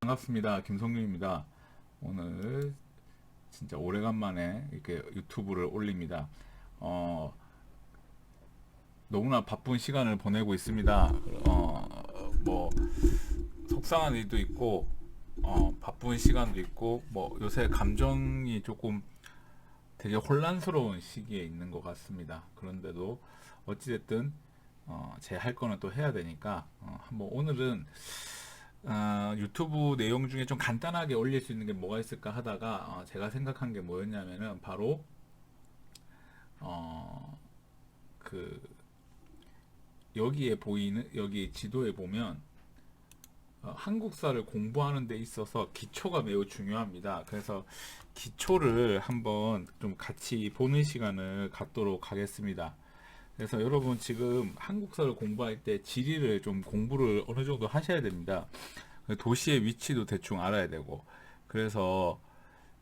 반갑습니다. 김성윤입니다. 오늘 진짜 오래간만에 이렇게 유튜브를 올립니다. 어, 너무나 바쁜 시간을 보내고 있습니다. 어, 뭐 속상한 일도 있고 어, 바쁜 시간도 있고 뭐 요새 감정이 조금 되게 혼란스러운 시기에 있는 것 같습니다. 그런데도 어찌됐든 어, 제할 거는 또 해야 되니까 어, 한번 오늘은 어, 유튜브 내용 중에 좀 간단하게 올릴 수 있는 게 뭐가 있을까 하다가 어, 제가 생각한 게 뭐였냐면은 바로 어, 그 여기에 보이는 여기 지도에 보면 어, 한국사를 공부하는 데 있어서 기초가 매우 중요합니다. 그래서 기초를 한번 좀 같이 보는 시간을 갖도록 하겠습니다. 그래서 여러분 지금 한국사를 공부할 때 지리를 좀 공부를 어느 정도 하셔야 됩니다. 도시의 위치도 대충 알아야 되고 그래서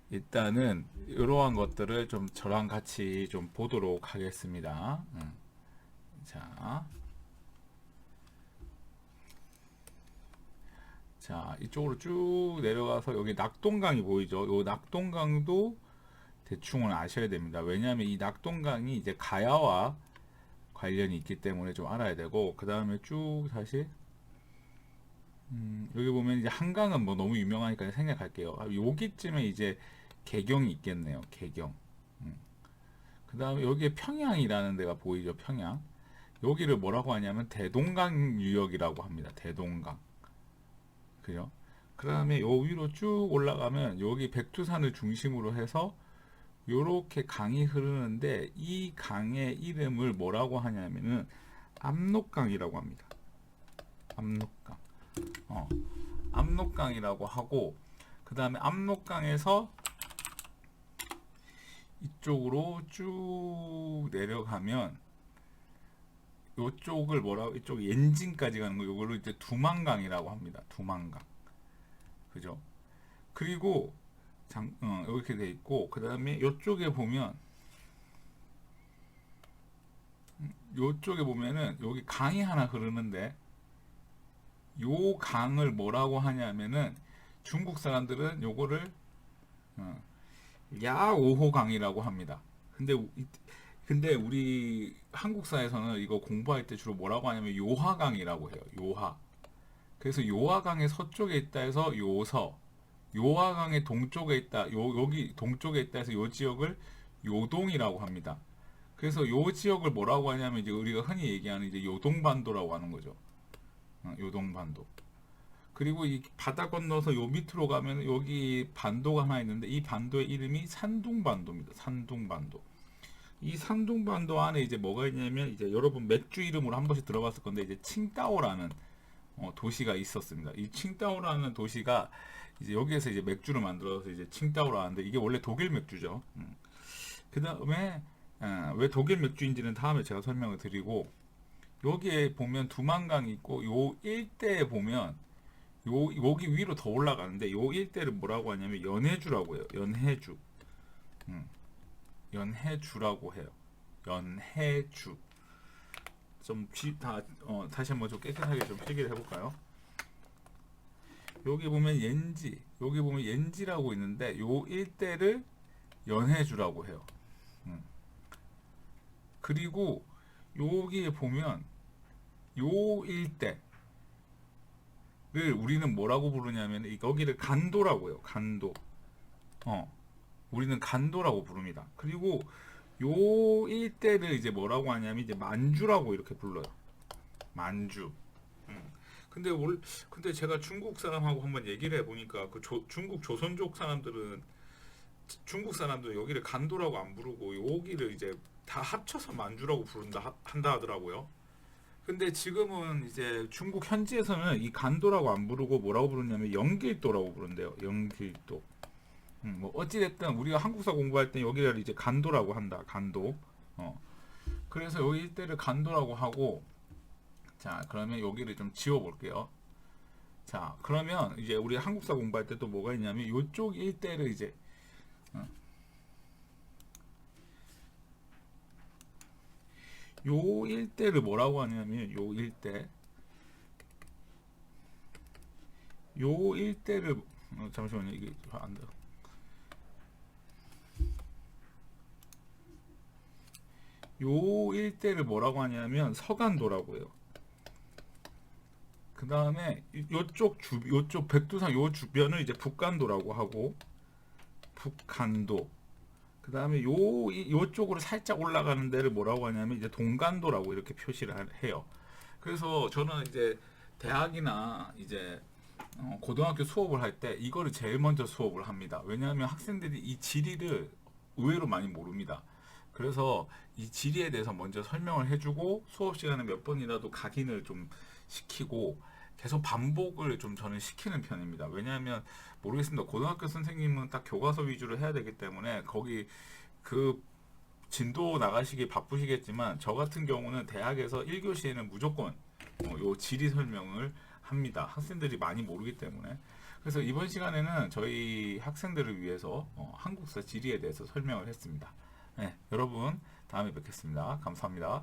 일단은 이러한 것들을 좀 저랑 같이 좀 보도록 하겠습니다. 음. 자, 자 이쪽으로 쭉 내려가서 여기 낙동강이 보이죠? 요 낙동강도 대충은 아셔야 됩니다. 왜냐하면 이 낙동강이 이제 가야와 관련이 있기 때문에 좀 알아야 되고 그 다음에 쭉 다시 음, 여기 보면 이제 한강은 뭐 너무 유명하니까 생략할게요. 아, 여기쯤에 이제 개경이 있겠네요. 개경. 음. 그 다음에 여기에 평양이라는 데가 보이죠. 평양. 여기를 뭐라고 하냐면 대동강 유역이라고 합니다. 대동강. 그죠? 그 다음에 요 위로 쭉 올라가면 여기 백두산을 중심으로 해서 요렇게 강이 흐르는데 이 강의 이름을 뭐라고 하냐면은 압록강이라고 합니다. 압록강. 어, 압록강이라고 하고 그 다음에 압록강에서 이쪽으로 쭉 내려가면 요쪽을 뭐라고 이쪽 엔진까지 가는 거 요걸로 이제 두만강이라고 합니다. 두만강. 그죠? 그리고 장, 어, 이렇게 돼 있고 그 다음에 이쪽에 보면 이쪽에 보면은 여기 강이 하나 흐르는데 요 강을 뭐라고 하냐면은 중국 사람들은 요거를 어, 야오호 강이라고 합니다. 근데 근데 우리 한국사에서는 이거 공부할 때 주로 뭐라고 하냐면 요하강이라고 해요. 요하. 그래서 요하강의 서쪽에 있다 해서 요서 요하강의 동쪽에 있다. 요 여기 동쪽에 있다 해서 요 지역을 요동이라고 합니다. 그래서 요 지역을 뭐라고 하냐면 이제 우리가 흔히 얘기하는 이제 요동반도라고 하는 거죠. 어, 요동반도. 그리고 이 바다 건너서 요 밑으로 가면 여기 반도가 하나 있는데 이 반도의 이름이 산둥반도입니다. 산둥반도. 이 산둥반도 안에 이제 뭐가 있냐면 이제 여러분 맥주 이름으로 한 번씩 들어봤을 건데 이제 칭따오라는 어, 도시가 있었습니다. 이 칭따오라는 도시가 이제 여기에서 이제 맥주를 만들어서 이제 칭따오라 하는데 이게 원래 독일 맥주죠. 음. 그 다음에 어, 왜 독일 맥주인지는 다음에 제가 설명을 드리고 여기에 보면 두만강이 있고 요 일대에 보면 요 여기 위로 더 올라가는데 요 일대를 뭐라고 하냐면 연해주라고 해요. 연해주. 음. 연해주라고 해요. 연해주. 좀 다, 어, 다시 한번 좀 깨끗하게 좀 필기를 해볼까요? 여기 보면 옌지, 여기 보면 옌지라고 있는데 요 일대를 연해주라고 해요. 음. 그리고 여기에 보면 요 일대 를 우리는 뭐라고 부르냐면 이- 여기를 간도라고 해요. 간도. 어. 우리는 간도라고 부릅니다. 그리고 요 일대를 이제 뭐라고 하냐면 이제 만주라고 이렇게 불러요. 만주. 음. 근데 올 근데 제가 중국 사람하고 한번 얘기를 해보니까 그 조- 중국 조선족 사람들은 중국 사람들 여기를 간도라고 안 부르고 여기를 이제 다 합쳐서 만주라고 부른다 하- 한다 하더라고요. 근데 지금은 이제 중국 현지에서는 이 간도라고 안 부르고 뭐라고 부르냐면 영길도라고 부른대요. 영길도. 음, 뭐 어찌됐든 우리가 한국사 공부할 때 여기를 이제 간도라고 한다. 간도. 어. 그래서 여기 일대를 간도라고 하고 자 그러면 여기를 좀 지워볼게요. 자 그러면 이제 우리 한국사 공부할 때 또 뭐가 있냐면 이쪽 일대를 이제 요 일대를 뭐라고 하냐면 요 일대 요 일대를 어, 잠시만요 이게 안 돼요. 요 일대를 뭐라고 하냐면 서간도라고 해요. 그 다음에 요쪽 주 요쪽 백두산 요 주변을 이제 북간도라고 하고 북간도 그 다음에 요 이- 요쪽으로 살짝 올라가는 데를 뭐라고 하냐면 이제 동간도라고 이렇게 표시를 하- 해요. 그래서 저는 이제 대학이나 이제 어, 고등학교 수업을 할 때 이거를 제일 먼저 수업을 합니다. 왜냐하면 학생들이 이 지리를 의외로 많이 모릅니다. 그래서 이 지리에 대해서 먼저 설명을 해주고 수업 시간에 몇 번이라도 각인을 좀 시키고 계속 반복을 좀 저는 시키는 편입니다. 왜냐하면 모르겠습니다. 고등학교 선생님은 딱 교과서 위주로 해야 되기 때문에 거기 그 진도 나가시기 바쁘시겠지만 저 같은 경우는 대학에서 1교시에는 무조건 어, 요 지리 설명을 합니다. 학생들이 많이 모르기 때문에. 그래서 이번 시간에는 저희 학생들을 위해서 어, 한국사 지리에 대해서 설명을 했습니다. 네, 여러분 다음에 뵙겠습니다. 감사합니다.